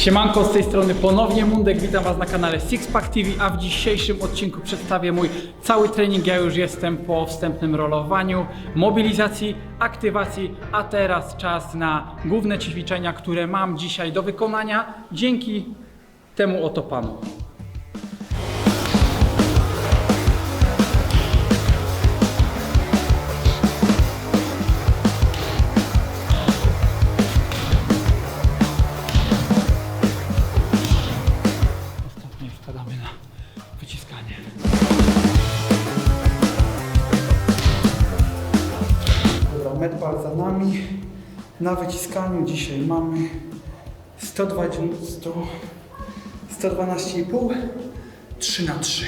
Siemanko, z tej strony ponownie Mundek, witam Was na kanale Sixpack TV, a w dzisiejszym odcinku przedstawię mój cały trening. Ja już jestem po wstępnym rolowaniu, mobilizacji, aktywacji, a teraz czas na główne ćwiczenia, które mam dzisiaj do wykonania dzięki temu oto panu. Medbal za nami. Na wyciskaniu dzisiaj mamy 120, 100, 112,5, 3 na 3.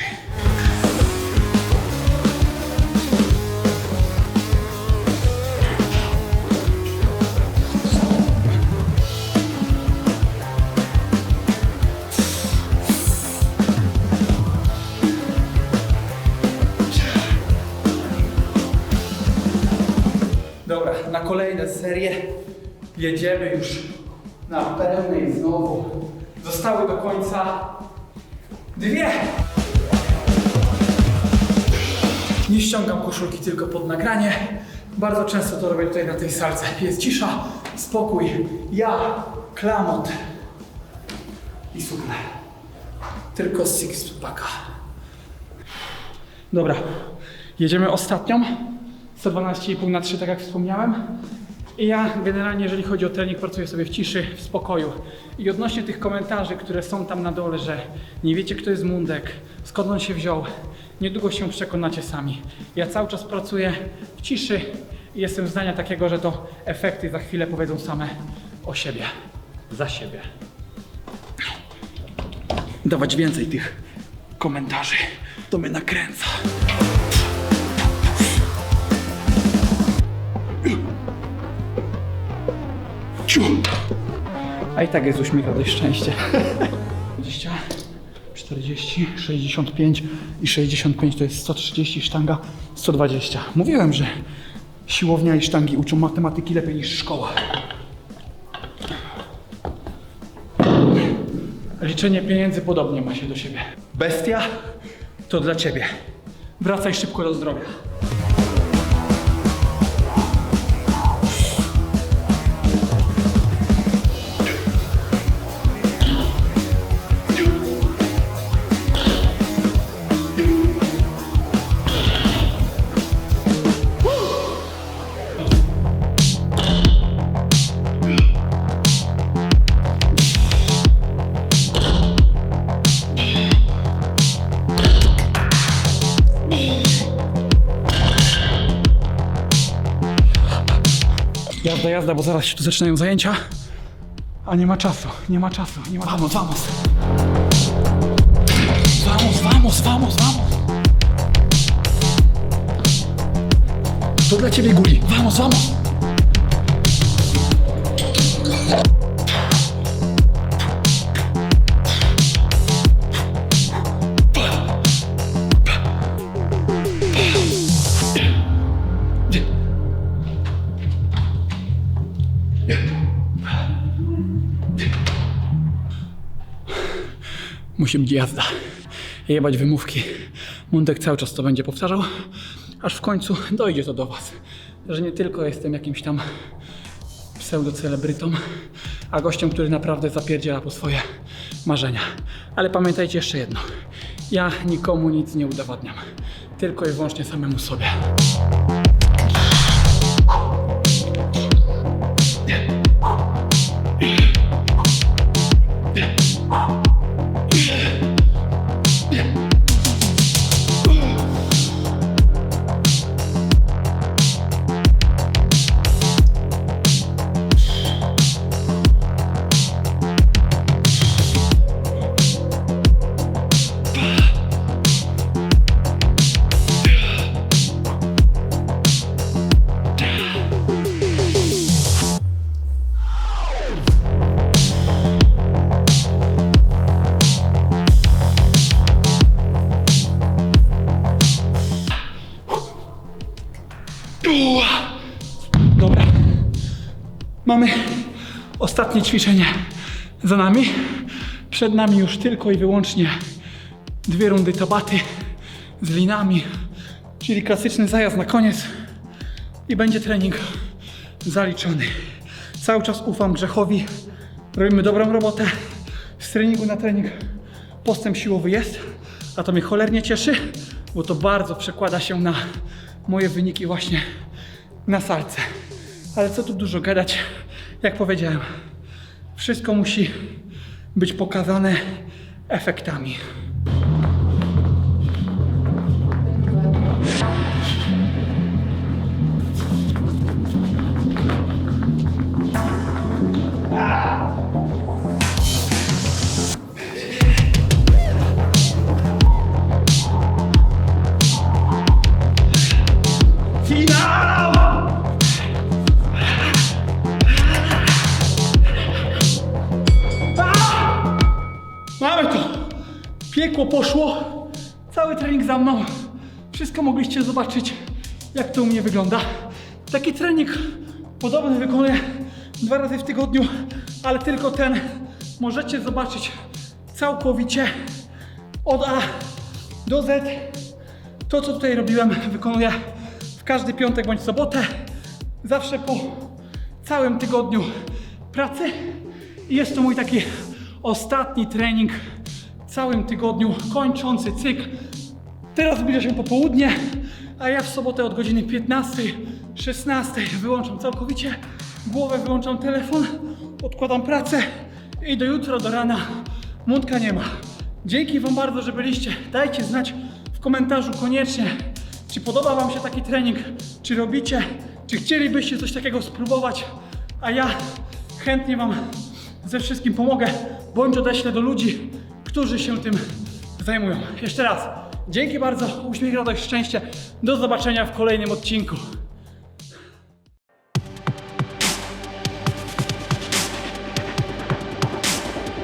kolejne serie jedziemy już na pełnej znowu. Zostały do końca dwie. Nie ściągam koszulki tylko pod nagranie. Bardzo często to robię tutaj na tej salce. Jest cisza, spokój. Ja, klamot i suknę. Tylko z six-packa. Dobra, jedziemy ostatnią. 112,5 na 3, tak jak wspomniałem. I ja generalnie, jeżeli chodzi o trening, pracuję sobie w ciszy, w spokoju. I odnośnie tych komentarzy, które są tam na dole, że nie wiecie, kto jest Mundek, skąd on się wziął, niedługo się przekonacie sami. Ja cały czas pracuję w ciszy i jestem zdania takiego, że to efekty za chwilę powiedzą same o siebie, za siebie. Dawać więcej tych komentarzy, to mnie nakręca. Ciu. A i tak jest uśmiecha dość szczęście. 20, 40, 65 i 65 to jest 130, sztanga 120. Mówiłem, że siłownia i sztangi uczą matematyki lepiej niż szkoła. Liczenie pieniędzy podobnie ma się do siebie. Bestia to dla ciebie. Wracaj szybko do zdrowia. Jazda, jazda, bo zaraz się tu zaczynają zajęcia. A nie ma czasu, nie ma czasu, nie ma Vamos, vamos. Vamos, vamos, vamos, vamos. To dla ciebie, Guli. Vamos, vamos. Musi być jazda. Jebać wymówki. Mundek cały czas to będzie powtarzał, aż w końcu dojdzie to do Was. Że nie tylko jestem jakimś tam pseudocelebrytą, a gościem, który naprawdę zapierdziela po swoje marzenia. Ale pamiętajcie jeszcze jedno. Ja nikomu nic nie udowadniam. Tylko i wyłącznie samemu sobie. Mamy ostatnie ćwiczenie za nami. Przed nami już tylko i wyłącznie dwie rundy tabaty z linami, czyli klasyczny zajazd na koniec i będzie trening zaliczony. Cały czas ufam Grzechowi. Robimy dobrą robotę. Z treningu na trening postęp siłowy jest, a to mnie cholernie cieszy, bo to bardzo przekłada się na moje wyniki właśnie na salce. Ale co tu dużo gadać, jak powiedziałem, wszystko musi być pokazane efektami. Piekło poszło. Cały trening za mną. Wszystko mogliście zobaczyć, jak to u mnie wygląda. Taki trening podobny wykonuję dwa razy w tygodniu, ale tylko ten możecie zobaczyć całkowicie od A do Z. To, co tutaj robiłem, wykonuję w każdy piątek bądź sobotę. Zawsze po całym tygodniu pracy. I jest to mój taki ostatni trening całym tygodniu, kończący cykl. Teraz zbliża się popołudnie, a ja w sobotę od godziny 15, 16 wyłączam całkowicie głowę, wyłączam telefon, odkładam pracę i do jutra, do rana mątka nie ma. Dzięki Wam bardzo, że byliście. Dajcie znać w komentarzu koniecznie, czy podoba Wam się taki trening, czy robicie, czy chcielibyście coś takiego spróbować, a ja chętnie Wam ze wszystkim pomogę, bądź odeślę do ludzi, którzy się tym zajmują. Jeszcze raz, dzięki bardzo, uśmiech, radość, szczęście. Do zobaczenia w kolejnym odcinku.